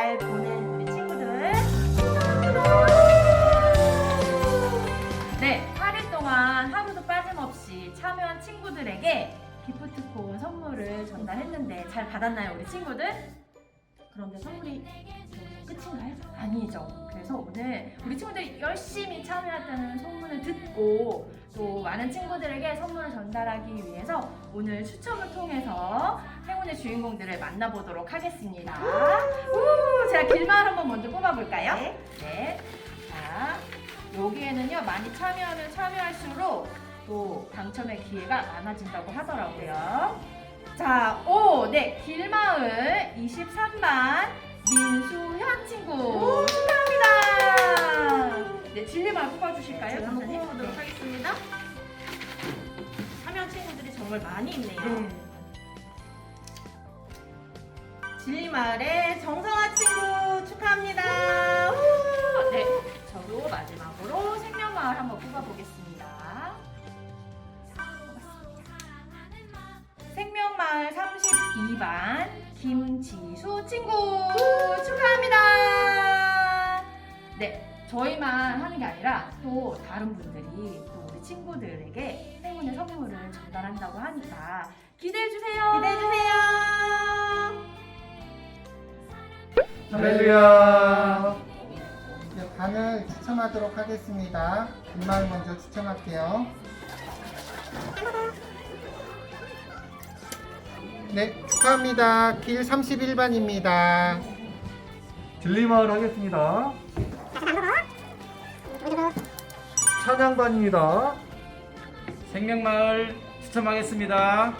잘 보낸 우리 친구들. 네, 8일 동안 하루도 빠짐없이 참여한 친구들에게 기프트콘 선물을 전달했는데 잘 받았나요, 우리 친구들? 그런데 선물이 끝인가요? 아니죠. 그래서 오늘 우리 친구들이 열심히 참여했다는 소문을 듣고 또 많은 친구들에게 선물을 전달하기 위해서 오늘 추첨을 통해서 행운의 주인공들을 만나보도록 하겠습니다. 우, 제가 길마을 한번 먼저 뽑아볼까요? 네. 자, 여기에는요 많이 참여하면 참여할수록 또 당첨의 기회가 많아진다고 하더라고요. 자, 오, 네, 길마을 23반 민수현 친구 축하합니다. 네, 진리만 뽑아주실까요, 선생님? 정말 많이 있네요. 네. 진리마을의 정성아 친구 축하합니다. 우! 네, 저도 마지막으로 생명마을 한번 뽑아보겠습니다. 생명마을 32반 김지수 친구 축하합니다. 네, 저희만 하는 게 아니라 또 다른 분들이 또 우리 친구들에게 행운의 선물을 전달한다고 하니까 기대해 주세요. 기대해 주세요. 할렐루야. 네, 반을 추첨하도록 하겠습니다. 빈말 먼저 추첨할게요. 네, 축하합니다. 길 31반입니다. 진리마을 하겠습니다. 찬양반입니다. 생명마을 추첨하겠습니다.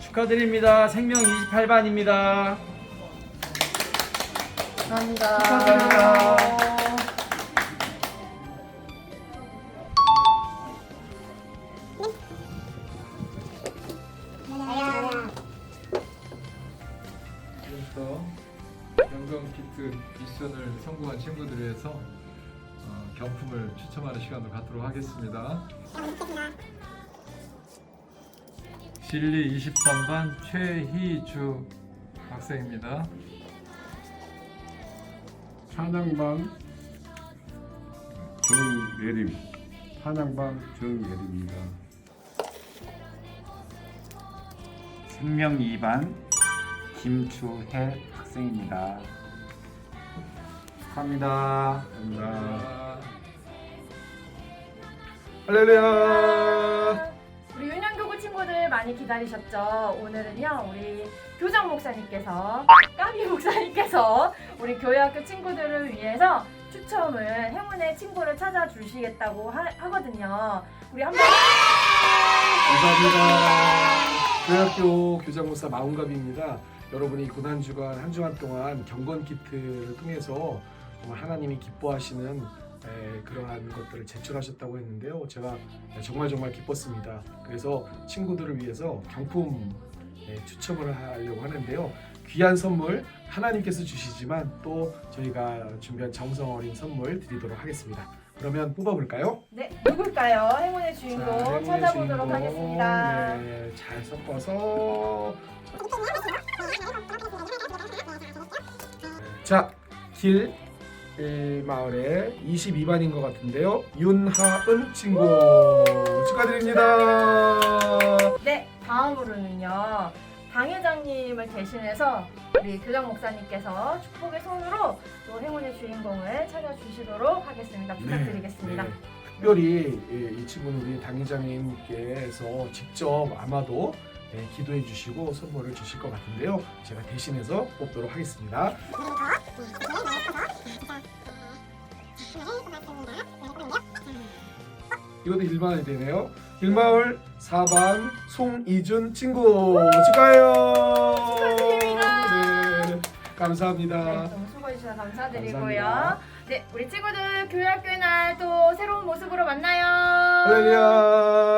축하드립니다. 생명 28반입니다. 축하합니다. 축하드립니다. 지금부터 영광 키트 미션을 성공한 친구들을 위해서 어, 경품을 추첨하는 시간을 갖도록 하겠습니다. 진리 23반 최희주 학생입니다. 찬양반 정예림 찬양반 정예림입니다. 생명 2반 김주혜 학생입니다. 축하합니다. 감사합니다. 할렐루야. 우리 윤현교구 친구들 많이 기다리셨죠? 오늘은요, 우리 교장 목사님께서, 까비 목사님께서 우리 교회 학교 친구들을 위해서 추첨을 행운의 친구를 찾아주시겠다고 하, 하거든요. 우리 한번 감사합니다. 교회 학교 교장 목사 마운갑입니다. 여러분이 고난 주간 한 주간 동안 경건 키트를 통해서 정말 하나님이 기뻐하시는 에, 그러한 것들을 제출하셨다고 했는데요. 제가 정말 정말 기뻤습니다. 그래서 친구들을 위해서 경품 에, 추첨을 하려고 하는데요. 귀한 선물 하나님께서 주시지만 또 저희가 준비한 정성 어린 선물 드리도록 하겠습니다. 그러면 뽑아볼까요? 네, 누굴까요? 행운의 주인공 자, 행운의 찾아보도록 주인공. 하겠습니다. 네, 잘 섞어서. 자, 길일 마을의 22반인 것 같은데요. 윤하은 친구 축하드립니다. 네, 다음으로는요. 당 회장님을 대신해서 우리 교장 목사님께서 축복의 손으로 또 행운의 주인공을 찾아주시도록 하겠습니다. 부탁드리겠습니다. 네, 특별히 예, 이 친구는 우리 당회장님께서 직접 아마도 예, 기도해 주시고 선물을 주실 것 같은데요. 제가 대신해서 뽑도록 하겠습니다. 이것도 일반이 되네요. 일마을 4반 송이준 친구 축하해요. 네, 감사합니다. 네, 너무 수고해 주셔서 감사드리고요. 감사합니다. 네, 우리 친구들 교회학교의 날또 새로운 모습으로 만나요. 할렐루야.